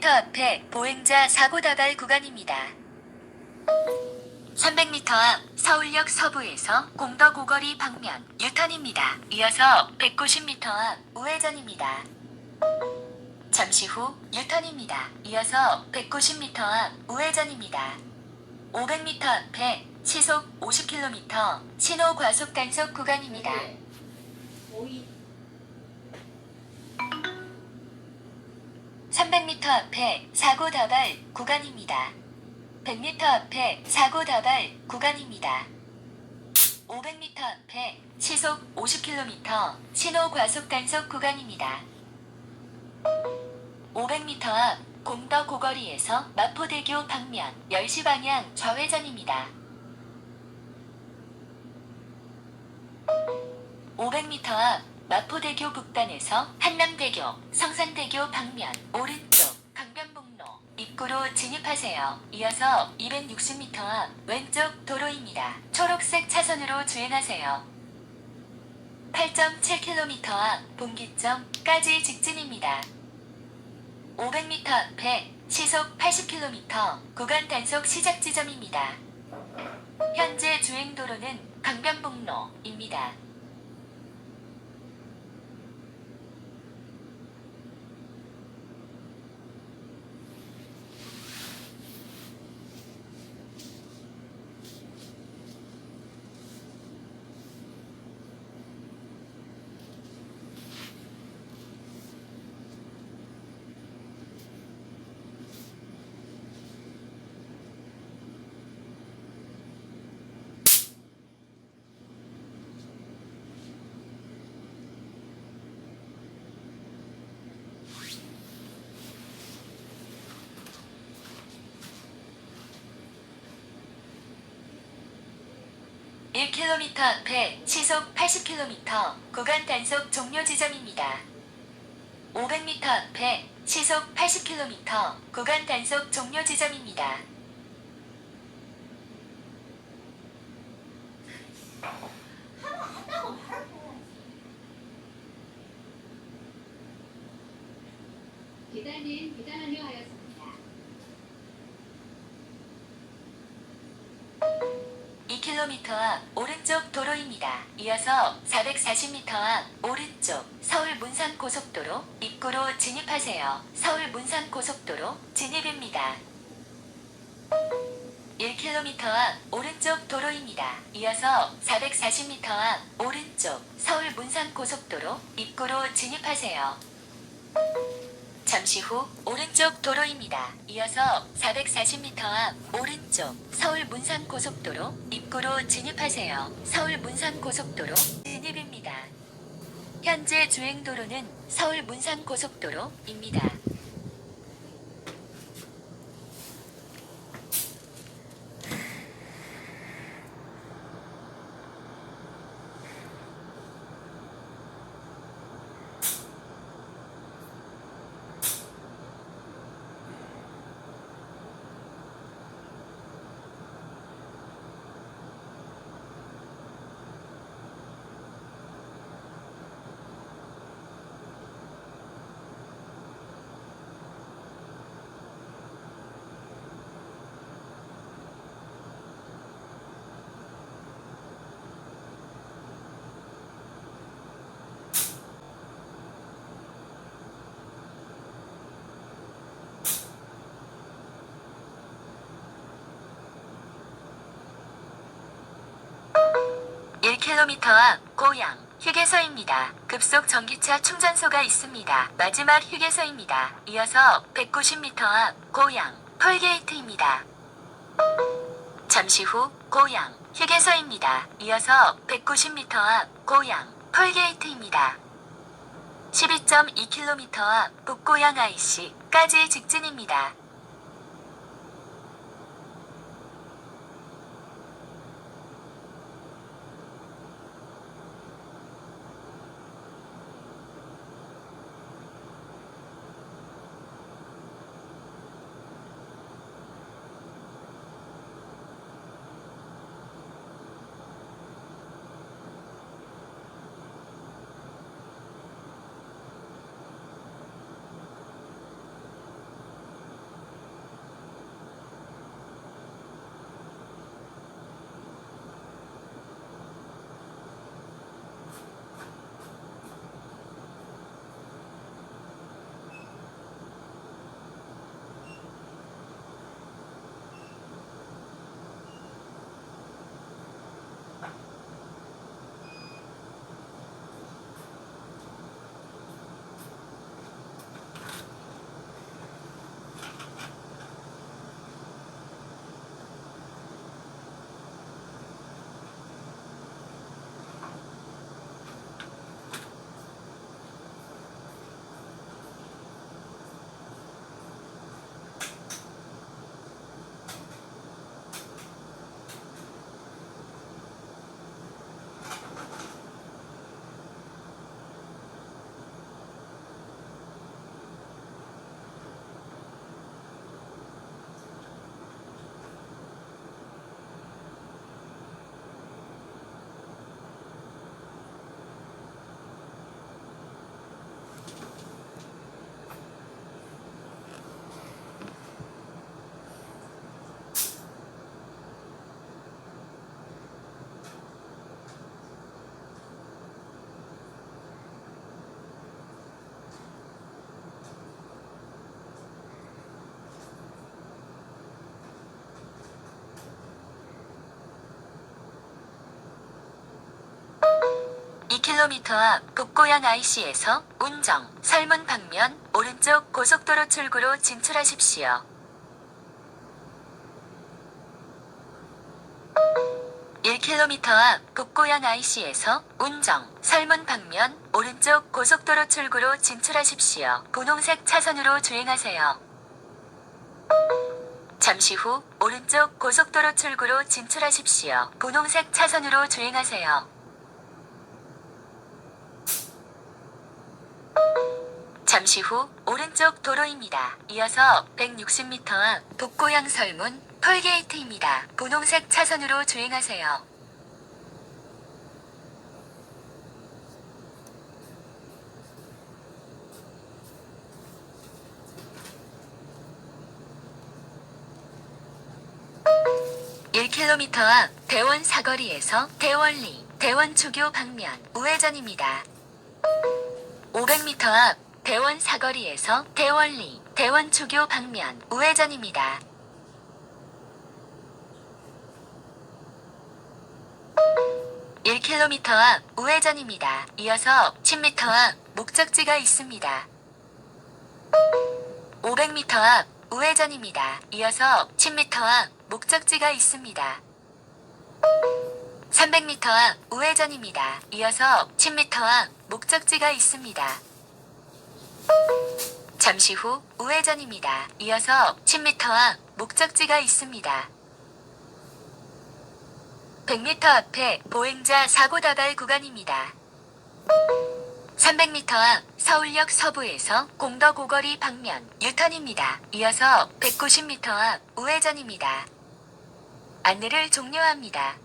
300m 앞에 보행자 사고 다발 구간입니다. 300m 앞 서울역 서부에서 공덕 오거리 방면 유턴입니다. 이어서 190m 앞 우회전입니다. 잠시 후 유턴입니다. 이어서 190m 앞 우회전입니다. 500m 앞에 시속 50km 신호 과속 단속 구간입니다. 300m 앞에 사고 다발 구간입니다. 100m 앞에 사고 다발 구간입니다. 500m 앞에 시속 50km 신호 과속 단속 구간입니다. 500m 앞 공덕 고거리에서 마포대교 방면 10시 방향 좌회전입니다. 500m 앞 마포대교 북단에서 한남대교, 성산대교 방면 오른쪽 강변북로 입구로 진입하세요. 이어서 260m 앞 왼쪽 도로입니다. 초록색 차선으로 주행하세요. 8.7km 앞 분기점까지 직진입니다. 500m 앞에 시속 80km 구간 단속 시작 지점입니다. 현재 주행도로는 강변북로입니다. 일 k m 앞에 시속 80km 구간 단속 종료 지점입니다. 500m 앞에 시속 80km 구간 단속 종료 지점입니다. 계단은 계단 완료 하였습니다. 2km 앞 오른쪽 도로입니다. 이어서 440m 앞 오른쪽 서울 문산 고속도로 입구로 진입하세요. 서울 문산 고속도로 진입입니다. 1km 앞 오른쪽 도로입니다. 이어서 440m 앞 오른쪽 서울 문산 고속도로 입구로 진입하세요. 잠시 후 오른쪽 도로입니다. 이어서 440m 앞 오른쪽 서울 문산 고속도로 입구로 진입하세요. 서울 문산 고속도로 진입입니다. 현재 주행 도로는 서울 문산 고속도로입니다. 일 k m 앞 고양 휴게소입니다. 급속 전기차 충전소가 있습니다. 마지막 휴게소입니다. 이어서 190m 앞 고양 톨게이트입니다. 잠시 후 고양 휴게소입니다. 이어서 190m 앞 고양 톨게이트입니다. 12.2km 앞 북고양 IC까지 직진입니다. 1km 앞 북고양 IC에서 운정, 설문 방면 오른쪽 고속도로 출구로 진출하십시오. 1km 앞 북고양 IC에서 운정, 설문 방면 오른쪽 고속도로 출구로 진출하십시오. 분홍색 차선으로 주행하세요. 잠시 후 오른쪽 고속도로 출구로 진출하십시오. 분홍색 차선으로 주행하세요. 잠시 후 오른쪽 도로입니다. 이어서 160m 앞 북고양 설문 톨게이트입니다. 분홍색 차선으로 주행하세요. (1km) 앞 대원 사거리에서 대원리 대원 초교 방면 우회전입니다. 500m 앞 대원 사거리에서 대원리 대원 초교 방면 우회전입니다. 1km 앞 우회전입니다. 이어서 10m 앞 목적지가 있습니다. 500m 앞 우회전입니다. 이어서 10m 앞 목적지가 있습니다. 300m 앞 우회전입니다. 이어서 10m 앞 목적지가 있습니다. 잠시 후 우회전입니다. 이어서 10m 앞 목적지가 있습니다. 100m 앞에 보행자 사고 다발 구간입니다. 300m 앞 서울역 서부에서 공덕 오거리 방면 유턴입니다. 이어서 190m 앞 우회전입니다. 안내를 종료합니다.